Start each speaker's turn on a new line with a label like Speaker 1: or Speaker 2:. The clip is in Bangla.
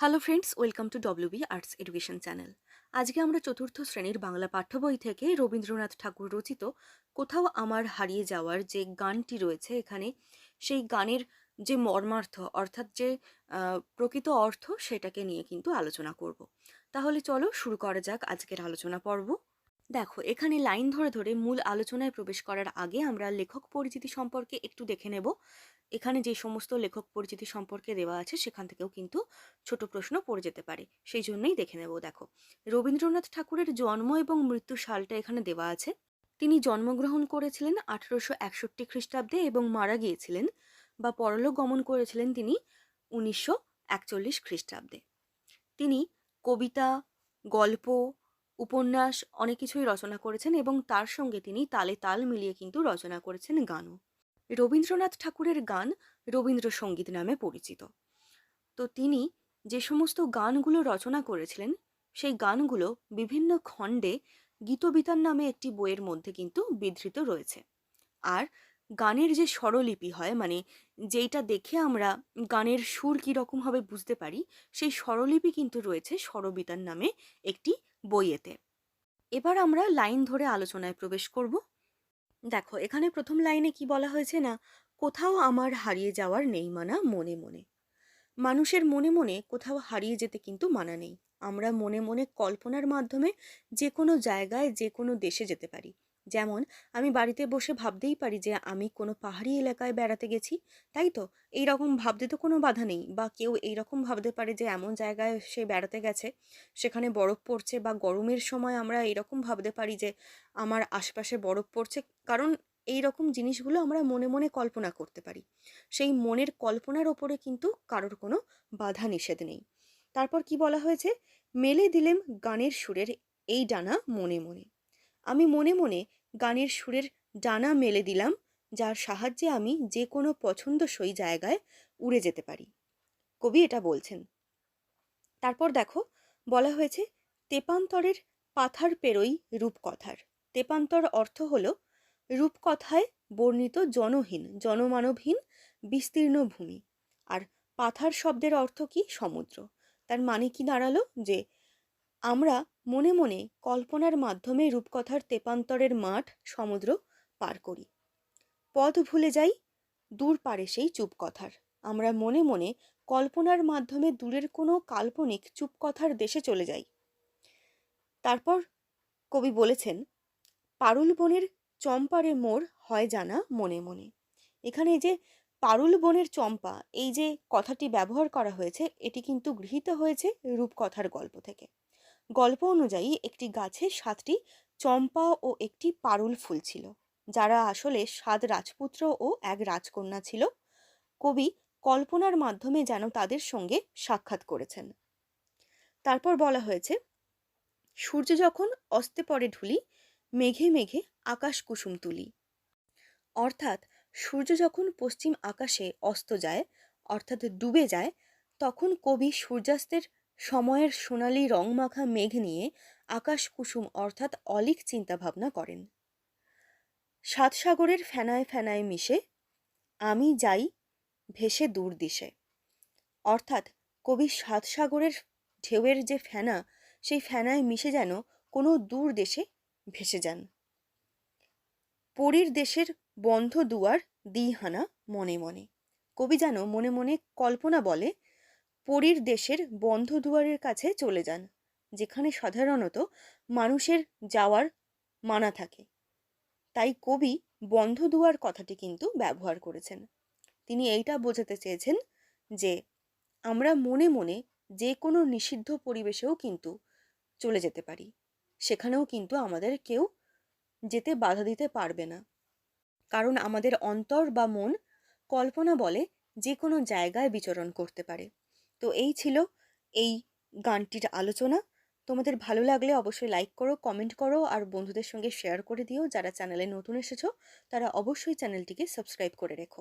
Speaker 1: Hello friends welcome to WB arts education channel আজকে আমরা চতুর্থ শ্রেণির বাংলা পাঠ্য বই থেকে রবীন্দ্রনাথ ঠাকুর রচিত কোথাও আমার হারিয়ে যাওয়ার যে গানটি রয়েছে এখানে, সেই গানের যে মর্মার্থ, অর্থাৎ যে প্রকৃত অর্থ সেটাকে নিয়ে কিন্তু আলোচনা করব। তাহলে চলো শুরু করা যাক আজকের আলোচনা পর্ব। দেখো, এখানে লাইন ধরে ধরে মূল আলোচনায় প্রবেশ করার আগে আমরা লেখক পরিচিতি সম্পর্কে একটু দেখে নেব। এখানে যে সমস্ত লেখক পরিচিতি সম্পর্কে দেওয়া আছে, সেখান থেকেও কিন্তু ছোট প্রশ্ন পড়ে যেতে পারে। সেই জন্যই দেখে নেব, দেখো। রবীন্দ্রনাথ ঠাকুরের জন্ম এবং মৃত্যু সালটা এখানে দেওয়া আছে। তিনি জন্মগ্রহণ করেছিলেন আঠারোশো একষট্টি খ্রিস্টাব্দে এবং মারা গিয়েছিলেন বা পরলোক গমন করেছিলেন তিনি উনিশশো একচল্লিশ খ্রিস্টাব্দে। তিনি কবিতা, গল্প, উপন্যাস অনেক কিছুই রচনা করেছেন এবং তার সঙ্গে তিনি তালে তাল মিলিয়ে কিন্তু রচনা করেছেন গানও। রবীন্দ্রনাথ ঠাকুরের গান রবীন্দ্রসঙ্গীত নামে পরিচিত। তো তিনি যে সমস্ত গানগুলো রচনা করেছিলেন, সেই গানগুলো বিভিন্ন খণ্ডে গীতবিতান নামে একটি বইয়ের মধ্যে কিন্তু বিধৃত রয়েছে। আর গানের যে স্বরলিপি হয় মানে যেইটা দেখে আমরা গানের সুর কীরকম হবে বুঝতে পারি, সেই স্বরলিপি কিন্তু রয়েছে স্বরবিতান নামে একটি বইয়েতে। এবার আমরা লাইন ধরে আলোচনায় প্রবেশ করব। দেখো, এখানে প্রথম লাইনে কি বলা হয়েছে না, কোথাও আমার হারিয়ে যাওয়ার নেই মানা মনে মনে। মানুষের মনে মনে কোথাও হারিয়ে যেতে কিন্তু মানা নেই। আমরা মনে মনে কল্পনার মাধ্যমে যে কোনো জায়গায় যে কোনো দেশে যেতে পারি। যেমন, আমি বাড়িতে বসে ভাবতেই পারি যে আমি কোনো পাহাড়ি এলাকায় বেড়াতে গেছি, তাই তো? এই রকম ভাবতে তো কোনো বাধা নেই। বা কেউ এই রকম ভাবতে পারে যে এমন জায়গায় সে বেড়াতে গেছে, সেখানে বরফ পড়ছে বা গরমের সময় আমরা এরকম ভাবতে পারি যে আমার আশপাশে বরফ পড়ছে। কারণ এই রকম জিনিসগুলো আমরা মনে মনে কল্পনা করতে পারি। সেই মনের কল্পনার ওপরে কিন্তু কারোর কোনো বাধা নিষেধ নেই। তারপর কি বলা হয়েছে? মেলে দিলেম গানের সুরের এই ডানা মনে মনে। আমি মনে মনে গানের সুরের ডানা মেলে দিলাম, যার সাহায্যে আমি যে কোনো পছন্দসই জায়গায় উড়ে যেতে পারি। কবি এটা বলছেন। তারপর দেখো, বলা হয়েছে, তেপান্তরের পাথার পেরোই রূপকথার। তেপান্তর অর্থ হলো, রূপকথায় বর্ণিত জনহীন, জনমানবহীন, বিস্তীর্ণ ভূমি। আর পাথার শব্দের অর্থ কি? সমুদ্র। তার মানে কি দাঁড়াল? যে আমরা মনে মনে কল্পনার মাধ্যমে রূপকথার তেপান্তরের মাঠ, সমুদ্র পার করি। পথ ভুলে যাই, দূর পারে সেই চুপকথার। আমরা মনে মনে কল্পনার মাধ্যমে দূরের কোনো কাল্পনিক চুপকথার দেশে চলে যাই। তারপর কবি বলেছেন, পারুল বনের চম্পারে মোর হয় জানা মনে মনে। এখানে যে পারুল বনের চম্পা, এই যে কথাটি ব্যবহার করা হয়েছে, এটি কিন্তু গৃহীত হয়েছে রূপকথার গল্প থেকে। গল্প অনুযায়ী একটি গাছে সাতটি চম্পা ও একটি পারুল ফুল ছিল, যারা আসলে সাত রাজপুত্র ও এক রাজকন্যা ছিল। কবি কল্পনার মাধ্যমে যেন তাদের সঙ্গে সাক্ষাৎ করেছেন। তারপর বলা হয়েছে, সূর্য যখন অস্তে পরে ঢুলি, মেঘে মেঘে আকাশ কুসুম তুলি। অর্থাৎ সূর্য যখন পশ্চিম আকাশে অস্ত যায়, অর্থাৎ ডুবে যায়, তখন কবি সূর্যাস্তের সময়ের সোনালি রংমাখা মেঘ নিয়ে আকাশ কুসুম অর্থাৎ অলিক চিন্তাভাবনা করেন। সাত সাগরের ফেনায় ফেনায় মিশে আমি যাই ভেসে দূর দিশে। অর্থাৎ কবি সাত সাগরের ঢেউয়ের যে ফেনা, সেই ফেনায় মিশে যেন কোনো দূর দেশে ভেসে যান। পরীর দেশের বন্ধ দুয়ার দিহানা মনে মনে। কবি যেন মনে মনে কল্পনা বলে পরীর দেশের বন্ধ দুয়ারের কাছে চলে যান, যেখানে সাধারণত মানুষের যাওয়ার মানা থাকে। তাই কবি বন্ধ দুয়ার কথাটি কিন্তু ব্যবহার করেছেন। তিনি এইটা বোঝাতে চেয়েছেন যে, আমরা মনে মনে যে কোনো নিষিদ্ধ পরিবেশেও কিন্তু চলে যেতে পারি। সেখানেও কিন্তু আমাদের কেউ যেতে বাধা দিতে পারবে না। কারণ আমাদের অন্তর বা মন কল্পনা বলে যে কোনো জায়গায় বিচরণ করতে পারে। তো এই ছিল এই গানটির আলোচনা। তোমাদের ভালো লাগলে অবশ্যই লাইক করো কমেন্ট করো আর বন্ধুদের সঙ্গে শেয়ার করে দিও। যারা চ্যানেলে নতুন এসেছ, তারা অবশ্যই চ্যানেলটিকে সাবস্ক্রাইব করে রেখো।